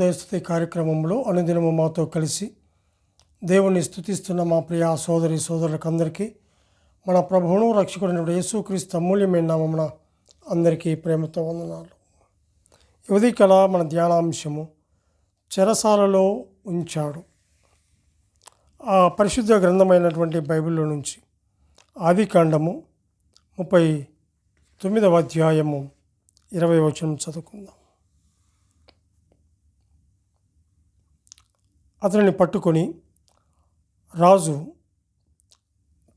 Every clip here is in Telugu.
ఉదయస్థుతి కార్యక్రమంలో అనుదినము మాతో కలిసి దేవుణ్ణి స్థుతిస్తున్న మా ప్రియ సోదరి సోదరులకందరికీ మన ప్రభువును రక్షకుడినప్పుడు యేసుక్రీస్తు అమూల్యమైన నామమున అందరికీ ప్రేమతో వందనాలు. యువతి కళ మన ధ్యానాంశము చెరసాలలో ఉంచాడు. ఆ పరిశుద్ధ గ్రంథమైనటువంటి బైబిల్లో నుంచి ఆది కాండము ముప్పై తొమ్మిదవ అధ్యాయము ఇరవై వచనం చదువుకుందాం. అతనిని పట్టుకొని రాజు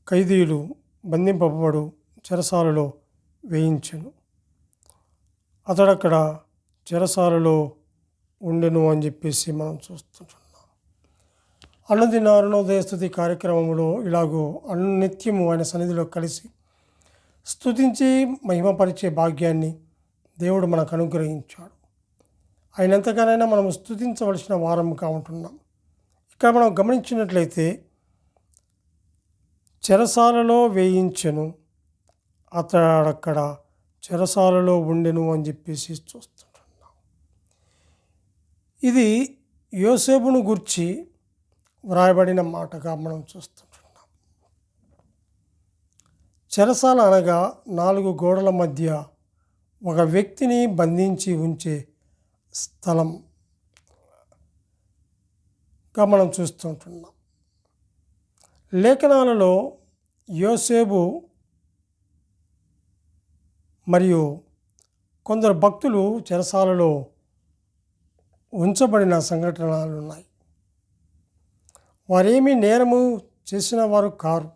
ఖైదీలు బంధింపబడు చెరసాలలో వేయించాను. అతడక్కడ చెరసాలలో ఉండెను అని చెప్పేసి మనం చూస్తుంటున్నాం. అన్నదిన అరుణోదయ స్థుతి కార్యక్రమంలో ఇలాగూ అన్నిత్యము ఆయన సన్నిధిలో కలిసి స్థుతించి మహిమపరిచే భాగ్యాన్ని దేవుడు మనకు అనుగ్రహించాడు. ఆయన ఎంతగానైనా మనం స్తుతించవలసిన వారముగా ఉంటున్నాం. ఇక్కడ మనం గమనించినట్లయితే చెరసాలలో వేయించెను అతడక్కడ చెరసాలలో ఉండెను అని చెప్పేసి చూస్తుంటున్నాం. ఇది యోసేపును గుర్చి వ్రాయబడిన మాటగా మనం చూస్తుంటున్నాం. చెరసాల అనగా నాలుగు గోడల మధ్య ఒక వ్యక్తిని బంధించి ఉంచే స్థలం. గా మనం చూస్తుంటున్నాం లేఖనాలలో యోసేపు మరియు కొందరు భక్తులు చెరసాలలో ఉంచబడిన సంఘటనలు ఉన్నాయి. వారేమీ నేరము చేసిన వారు కారు.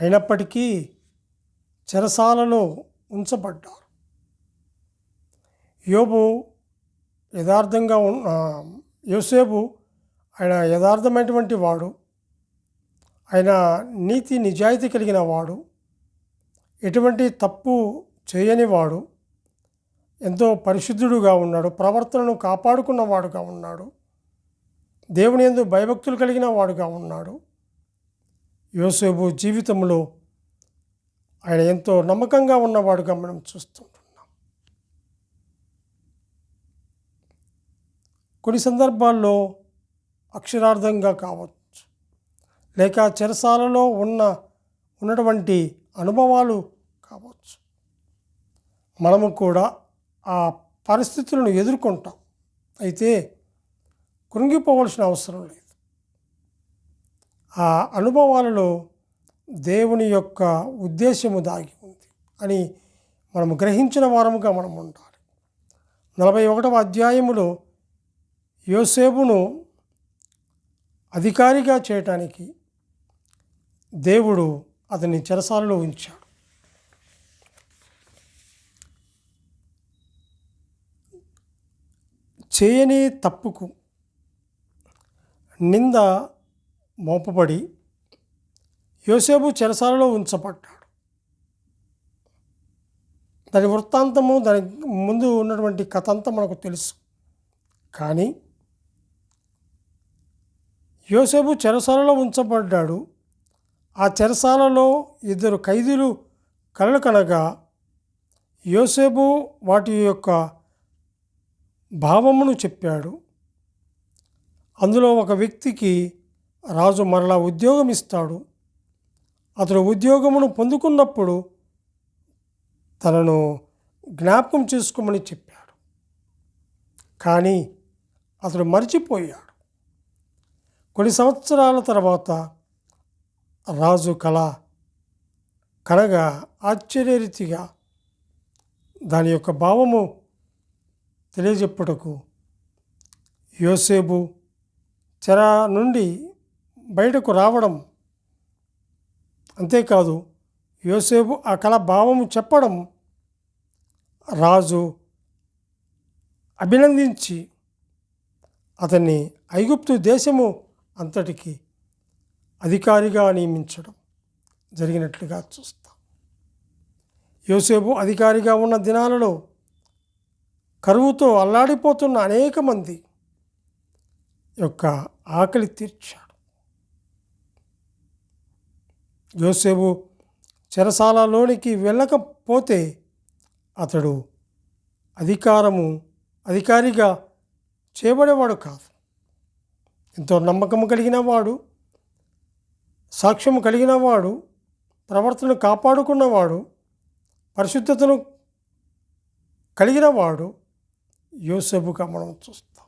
అయినప్పటికీ చెరసాలలో ఉంచబడ్డారు. యోబు యథార్థంగా ఉన్న యోసేపు ఆయన యథార్థమైనటువంటి వాడు. ఆయన నీతి నిజాయితీ కలిగిన వాడు. ఎటువంటి తప్పు చేయని వాడు. ఎంతో పరిశుద్ధుడుగా ఉన్నాడు. ప్రవర్తనను కాపాడుకున్నవాడుగా ఉన్నాడు. దేవుని ఎందు భయభక్తులు కలిగిన వాడుగా ఉన్నాడు. యోసేపు జీవితంలో ఆయన ఎంతో నమ్మకంగా ఉన్నవాడుగా మనం చూస్తుంటున్నాం. కొన్ని సందర్భాల్లో అక్షరార్థంగా కావచ్చు. లేక చెరసాలలో ఉన్న ఉన్నటువంటి అనుభవాలు కావచ్చు. మనము కూడా ఆ పరిస్థితులను ఎదుర్కొంటాం. అయితే కృంగిపోవలసిన అవసరం లేదు. ఆ అనుభవాలలో దేవుని యొక్క ఉద్దేశము దాగి ఉంది అని మనము గ్రహించిన వారముగా మనం ఉండాలి నలభై ఒకటవ అధ్యాయములో యోసేపును అధికారిగా చేయటానికి దేవుడు అతన్ని చెరసాలలో ఉంచాడు. చేయని తప్పుకు నింద మోపబడి యోసేపు చెరసాలలో ఉంచబడ్డాడు. దాని వృత్తాంతము దాని ముందు ఉన్నటువంటి కథ అంతా మనకు తెలుసు. కానీ యోసేపు చెరసాలలో ఉంచబడ్డాడు. ఆ చెరసాలలో ఇద్దరు ఖైదీలు కలలు కనగా యోసేపు వాటి యొక్క భావమును చెప్పాడు. అందులో ఒక వ్యక్తికి రాజు మరలా ఉద్యోగం ఇస్తాడు. అతడు ఉద్యోగమును పొందుకున్నప్పుడు తనను జ్ఞాపకం చేసుకోమని చెప్పాడు. కానీ అతడు మర్చిపోయాడు. కొన్ని సంవత్సరాల తర్వాత రాజు కళ కనగా ఆశ్చర్యరీతిగా దాని యొక్క భావము తెలియజెప్పుటకు యోసేపు చెర నుండి బయటకు రావడం అంతేకాదు యోసేపు ఆ కళ భావము చెప్పడం రాజు అభినందించి అతన్ని ఐగుప్తు దేశము అంతటికి అధికారిగా నియమించడం జరిగినట్లుగా చూస్తాం. యోసేపు అధికారిగా ఉన్న దినాలలో కరువుతో అల్లాడిపోతున్న అనేక మంది యొక్క ఆకలి తీర్చాడు. యోసేపు చెరసాలలోనికి వెళ్ళకపోతే అతడు అధికారము అధికారిగా చేయబడేవాడు కాదు. ఎంతో నమ్మకము కలిగిన వాడు సాక్ష్యము కలిగిన వాడు ప్రవర్తన కాపాడుకున్నవాడు పరిశుద్ధతను కలిగిన వాడు యోసేపుగా మనం చూస్తాం.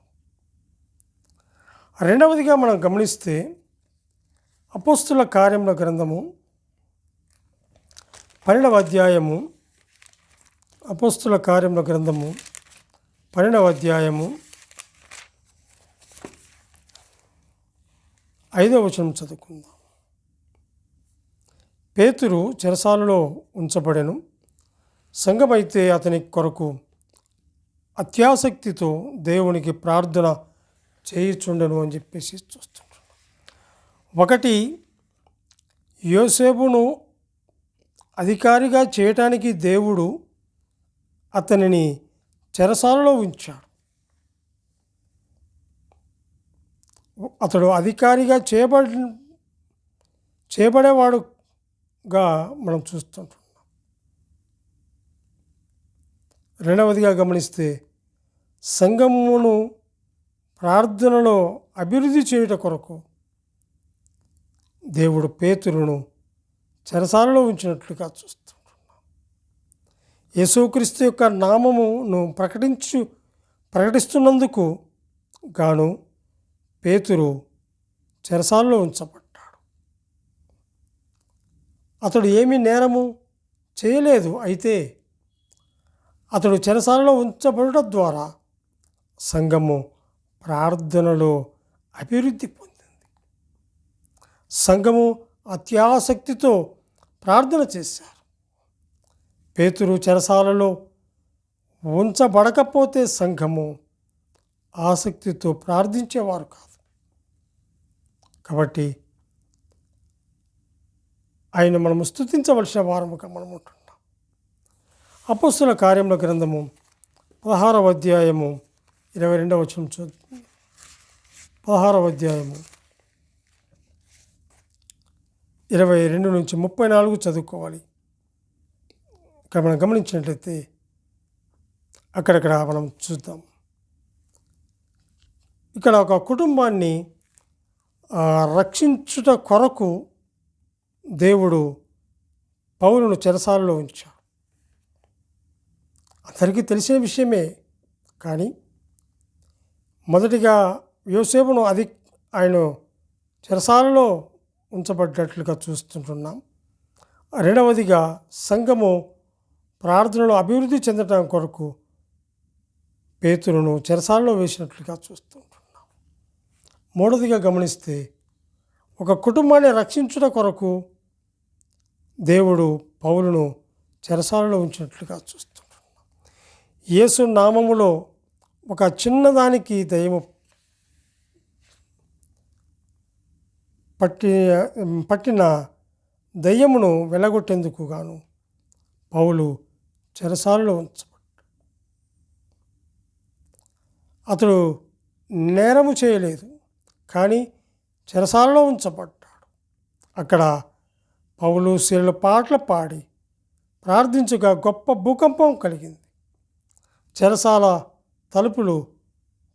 రెండవదిగా మనం గమనిస్తే అపోస్తుల కార్యముల గ్రంథము పన్నెండవ అధ్యాయము అపోస్తుల కార్యముల గ్రంథము పన్నెండవ అధ్యాయము ఐదవ వచనం చదువుకుందాం. పేతురు చెరసాలలో ఉంచబడెను. సంఘమైతే అతని కొరకు అత్యాసక్తితో దేవునికి ప్రార్థన చేయుచుండెను అని చెప్పేసి చూస్తుంటాడు ఒకటి యోసేపును అధికారిగా చేయటానికి దేవుడు అతనిని చెరసాలలో ఉంచాడు. అతడు అధికారిగా చేయబడి చేయబడేవాడుగా మనం చూస్తుంటున్నాం రెండవదిగా గమనిస్తే సంఘమును ప్రార్థనలో అభివృద్ధి చేయుట కొరకు దేవుడు పేతులను చెరసాలలో ఉంచినట్లుగా చూస్తుంటున్నాం యేసుక్రీస్తు యొక్క నామమును ప్రకటించు ప్రకటిస్తున్నందుకు గాను పేతురు చెరసాలలో ఉంచబడ్డాడు. అతడు ఏమీ నేరము చేయలేదు. అయితే అతడు చెరసాలలో ఉంచబడటం ద్వారా సంఘము ప్రార్థనలో అభివృద్ధి పొందింది. సంఘము అత్యాసక్తితో ప్రార్థన చేశారు. పేతురు చెరసాలలో ఉంచబడకపోతే సంఘము ఆసక్తితో ప్రార్థించేవారు కాదు. కాబట్టి ఆయన మనము స్థుతించవలసిన వారముగా మనం ఉంటున్నాం. అపస్సుల కార్యముల గ్రంథము పదహారవ అధ్యాయము ఇరవై రెండవ వచనం చూద్దాం పదహారవ అధ్యాయము ఇరవై రెండు నుంచి ముప్పై నాలుగు చదువుకోవాలి. ఇక్కడ మనం గమనించినట్లయితే అక్కడక్కడ మనం చూద్దాం. ఇక్కడ ఒక కుటుంబాన్ని రక్షించుట కొరకు దేవుడు పౌరును చెరసాలలో ఉంచాడు. అందరికీ తెలిసిన విషయమే కానీ మొదటిగా యోసేపును అది ఆయన చెరసాలలో ఉంచబడ్డట్లుగా చూస్తుంటున్నాం. రెండవదిగా సంఘము ప్రార్థనలో అభివృద్ధి చెందడం కొరకు పేతురును చెరసాలలో వేసినట్లుగా చూస్తుంటున్నాం. మూడవదిగా గమనిస్తే ఒక కుటుంబాన్ని రక్షించుట కొరకు దేవుడు పౌలును చెరసాలలో ఉంచినట్లుగా చూస్తుంటున్నాం యేసు నామములో ఒక చిన్నదానికి దయము పట్టి పట్టిన దయ్యమును వెలగొట్టేందుకు గాను పౌలు చెరసాలలో ఉంచబడ్డాడు. అతడు నేరము చేయలేదు. కానీ చెరసాలలో ఉంచబడ్డాడు. అక్కడ పౌలు శిరలు పాటలు పాడి ప్రార్థించగా గొప్ప భూకంపం కలిగింది. చెరసాల తలుపులు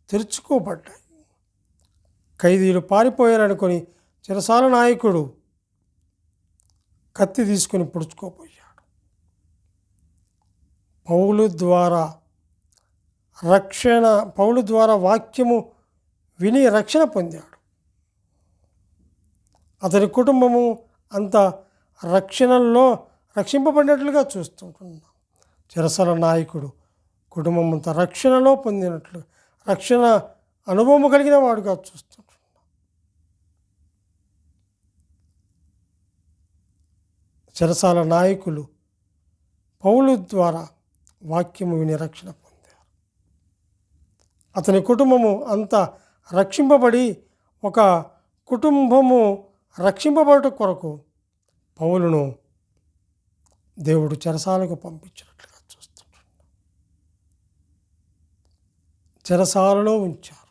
తెరుచుకోబడ్డాయి. ఖైదీలు పారిపోయారనుకొని చెరసాల నాయకుడు కత్తి తీసుకొని పొడుచుకోపోయాడు పౌలు ద్వారా రక్షణ పౌలు ద్వారా వాక్యము విని రక్షణ పొందాడు. అతని కుటుంబము అంత రక్షణలో రక్షింపబడినట్లుగా చూస్తుంటున్నాం. చిరసల నాయకుడు కుటుంబం అంత రక్షణలో పొందినట్లు రక్షణ అనుభవం కలిగిన వాడుగా చూస్తుంటున్నాం. చిరసాల నాయకులు పౌలు ద్వారా వాక్యము విని రక్షణ పొందారు. అతని కుటుంబము అంతా రక్షింపబడి ఒక కుటుంబము రక్షింపబడట కొరకు పౌలును దేవుడు చెరసాలకు పంపించినట్లుగా చూస్తున్నాడు చెరసాలలో ఉంచారు.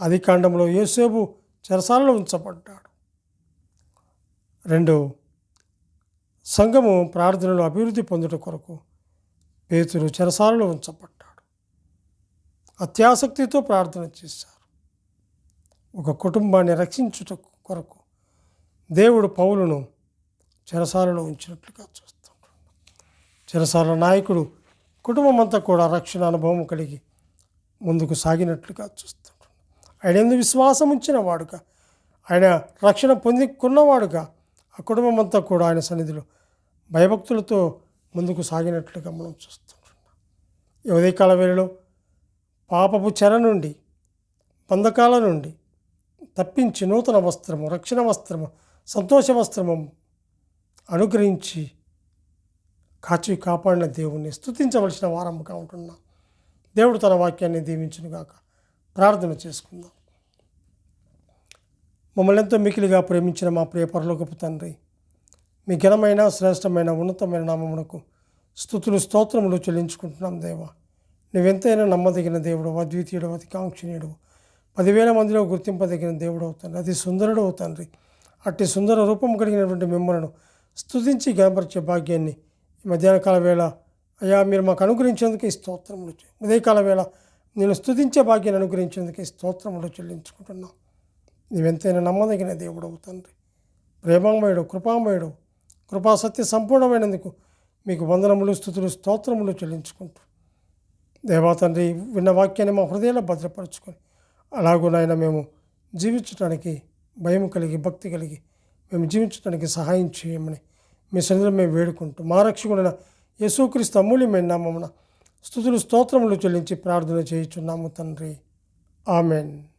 అది కాండంలో యోసేపు చెరసాలలో ఉంచబడ్డాడు. రెండు సంఘము ప్రార్థనలో అభివృద్ధి పొందుట కొరకు పేతురు చెరసాలలో ఉంచబడ్డాడు. అత్యాసక్తితో ప్రార్థన చేశారు. ఒక కుటుంబాన్ని రక్షించుట కొరకు దేవుడు పౌలను చెరసాలలో ఉంచినట్లుగా చూస్తుంటాడు చెరసాల నాయకుడు కుటుంబం అంతా కూడా రక్షణ అనుభవం కలిగి ముందుకు సాగినట్లుగా చూస్తుంటాడు ఆయన ఎందుకు విశ్వాసం ఉంచిన వాడుగా ఆయన రక్షణ పొందుకున్నవాడుగా ఆ కుటుంబం అంతా కూడా ఆయన సన్నిధిలో భయభక్తులతో ముందుకు సాగినట్లుగా మనం చూస్తుంటున్నాం ఈ ఉదయకాల వేళలో పాపపు చెర నుండి బంధకాల నుండి తప్పించి నూతన వస్త్రము రక్షణ వస్త్రము సంతోష వస్త్రము అనుగ్రహించి కాచి కాపాడిన దేవుణ్ణి స్తుతించవలసిన వారముగా ఉంటున్నాం. దేవుడు తన వాక్యాన్ని దీవించునుగాక. ప్రార్థన చేసుకుందాం. మమ్మల్ని ఎంతో మికిలిగా ప్రేమించిన మా ప్రియ పరలోకపు తండ్రి మీ ఘనమైన శ్రేష్టమైన ఉన్నతమైన నామమునకు స్థుతులు స్తోత్రములు చెల్లించుకుంటున్నాం దేవా. నువ్వెంతైనా నమ్మదగిన దేవుడు అద్వితీయుడు అతి కాంక్షణీయుడు పదివేల మందిలో గుర్తింపదగిన దేవుడు అవుతాను అతి సుందరుడు అవుతాండ్రి అట్టి సుందర రూపం కలిగినటువంటి మిమ్మల్ని స్తుతించి గనపరిచే భాగ్యాన్ని ఈ మధ్యాహ్న కాల వేళ అయ్యా మీరు మాకు అనుగ్రహించేందుకు ఈ స్తోత్రములు ఉదయకాల వేళ నేను స్తుతించే భాగ్యాన్ని అనుగ్రహించేందుకు ఈ స్తోత్రములు చెల్లించుకుంటున్నాను నీవెంతైనా నమ్మదగిన దేవుడు తండ్రి. ప్రేమమయుడు కృపామయుడు కృపా సత్య సంపూర్ణమైనందుకు మీకు వందనములు స్థుతులు స్తోత్రములు చెల్లించుకుంటూ దేవా తండ్రి విన్న వాక్యాన్ని మా హృదయంలో భద్రపరచుకొని అలాగూ నాయన మేము జీవించడానికి భయం కలిగి భక్తి కలిగి మేము జీవించడానికి సహాయం చేయమని మీ సన్నిధిలో మేము వేడుకుంటూ మా రక్షకుడైన యేసుక్రీస్తు అమూల్యమైన నామమున స్థుతులు స్తోత్రములు చెల్లించి ప్రార్థన చేయుచున్నాము తండ్రి. ఆమెన్.